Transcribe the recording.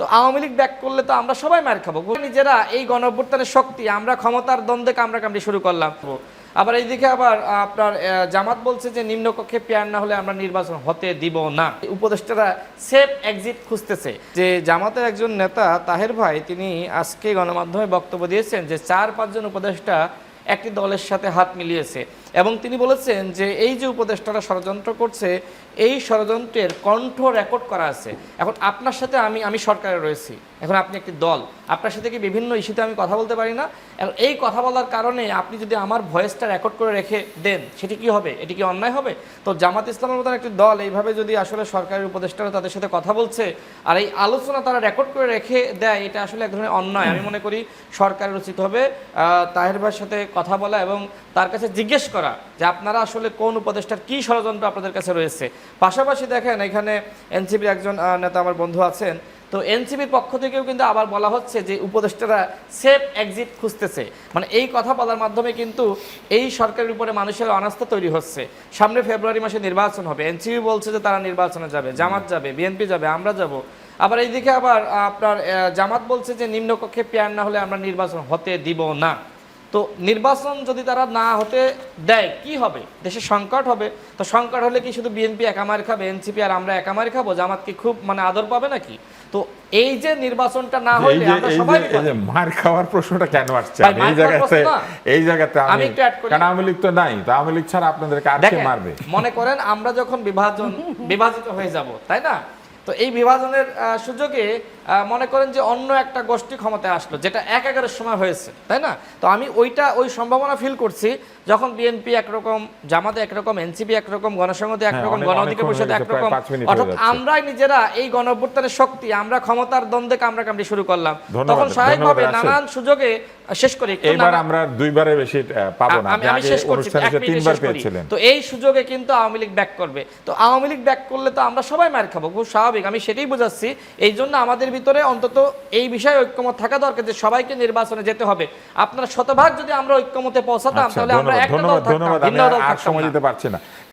তো আওয়ামী লীগ ব্যাক করলে তো আমরা সবাই মার খাব। নিজেরা এই গণ শক্তি, আমরা ক্ষমতার দ্বন্দ্বে কামড়া কামড়ি শুরু করলাম। আবার এইদিকে আবার আপনার জামাত বলছে যে নিম্নকক্ষে পেয়ার না হলে আমরা নির্বাচন হতে দিব না। উপদেষ্টারা সেফ এক্সিট খুঁজতেছে। যে জামাতের একজন নেতা তাহের ভাই, তিনি আজকে গণমাধ্যমে বক্তব্য দিয়েছেন যে চার পাঁচজন উপদেষ্টা একটি দলের সাথে হাত মিলিয়েছে। এবং তিনি বলেছেন যে এই যে উপদেষ্টারা ষড়যন্ত্র করছে, এই ষড়যন্ত্রের কণ্ঠ রেকর্ড করা আছে। এখন আপনার সাথে আমি আমি সরকারে রয়েছি। এখন আপনি একটি দল। আপনার সাথে কি বিভিন্ন ইস্যুতে আমি কথা বলতে পারি না? এখন এই কথা বলার কারণে আপনি যদি আমার ভয়েসটা রেকর্ড করে রেখে দেন, সেটি কি হবে? এটি কি অন্যায় হবে? তো জামাত ইসলামের মতন একটি দল এইভাবে যদি আসলে সরকারের উপদেষ্টারা তাদের সাথে কথা বলছে, আর এই আলোচনা তারা রেকর্ড করে রেখে দেয়, এটা আসলে এক ধরনের অন্যায়। আমি মনে করি সরকারের উচিত হবে তাহের ভাইয়ের সাথে কথা বলা এবং তার কাছে জিজ্ঞেস করা যে আপনারা আসলে কোন উপদেষ্টার কি ষড়যন্ত্র আপনাদের কাছে রয়েছে। পাশাপাশি দেখেন, এখানে এনসিপির একজন নেতা আমার বন্ধু আছেন। তো এনসিপির পক্ষ থেকেও কিন্তু আবার বলা হচ্ছে যে উপদেষ্টারা সেফ এক্সিট খুঁজতেছে। মানে এই কথা বলার মাধ্যমে কিন্তু এই সরকারের উপরে মানুষের অনাস্থা তৈরি হচ্ছে। সামনে ফেব্রুয়ারি মাসে নির্বাচন হবে। এনসিপি বলছে যে তারা নির্বাচনে যাবে, জামাত যাবে, বিএনপি যাবে, আমরা যাব। আবার এইদিকে আবার আপনার জামাত বলছে যে নিম্নকক্ষে পেয়ার না হলে আমরা নির্বাচন হতে দিব না। তো নির্বাচন যদি তারা না হতে দেয় কি হবে? দেশে সংকট হবে। তো সংকট হলে কি শুধু বিএনপি একামার খাবে এনসিপি আর আমরা একামার খাব? জামাত কি খুব মানে আদর পাবে নাকি? তো এই যে নির্বাচনটা না হলে আমরা সবাই এই যে মার খাওয়ার প্রশ্নটা কেন আসছে? এই জায়গাতে এই জায়গাতে আমি একটু add করি। কারণ আওয়ামী লীগ তো নাই? তো আওয়ামী লীগ ছাড়া আপনাদেরকে আর কে মারবে? মনে করেন আমরা যখন বিভাজন বিভাজিত হয়ে যাব তাই না? তো এই বিভাজনের সুযোগে মনে করেন যে অন্য একটা গোষ্ঠী ক্ষমতায় আসলো যেটা এক এগারোর সময় হয়েছে তাই না? তো আমি ওইটা ওই সম্ভাবনা ফিল করছি যখন বিএনপি একরকম জামাতে একরকম এনসিপি একরকম গণসংহতি হ্যাঁ, একরকম গণ অধিকার পরিষদ একরকম অর্থাৎ আমরাই নিজেরা এই গণ শক্তি আমরা ক্ষমতার দ্বন্দ্বে কামড়া কামড়ি শুরু করলাম। তখন স্বাভাবিকভাবে নানান সুযোগে শেষ করি। নানা- আমরা দুইবারের বেশি পাবো না। আমি আমি শেষ করছি তিনবার পেয়েছিলেন। তো এই সুযোগে কিন্তু আওয়ামী লীগ ব্যাক করবে। তো আওয়ামী লীগ ব্যাক করলে তো আমরা সবাই মার খাব খুব স্বাভাবিক আমি সেটাই বোঝাচ্ছি। এই জন্য আমাদের ভিতরে অন্তত এই বিষয়ে ঐক্যমত থাকা দরকার যে সবাইকে নির্বাচনে যেতে হবে। আপনারা শতভাগ যদি আমরা ঐক্যমতে পৌঁছাতাম আচ্ছা তাহলে আমরা একটা দল থাকতাম ভিন্ন দল থাকতাম না।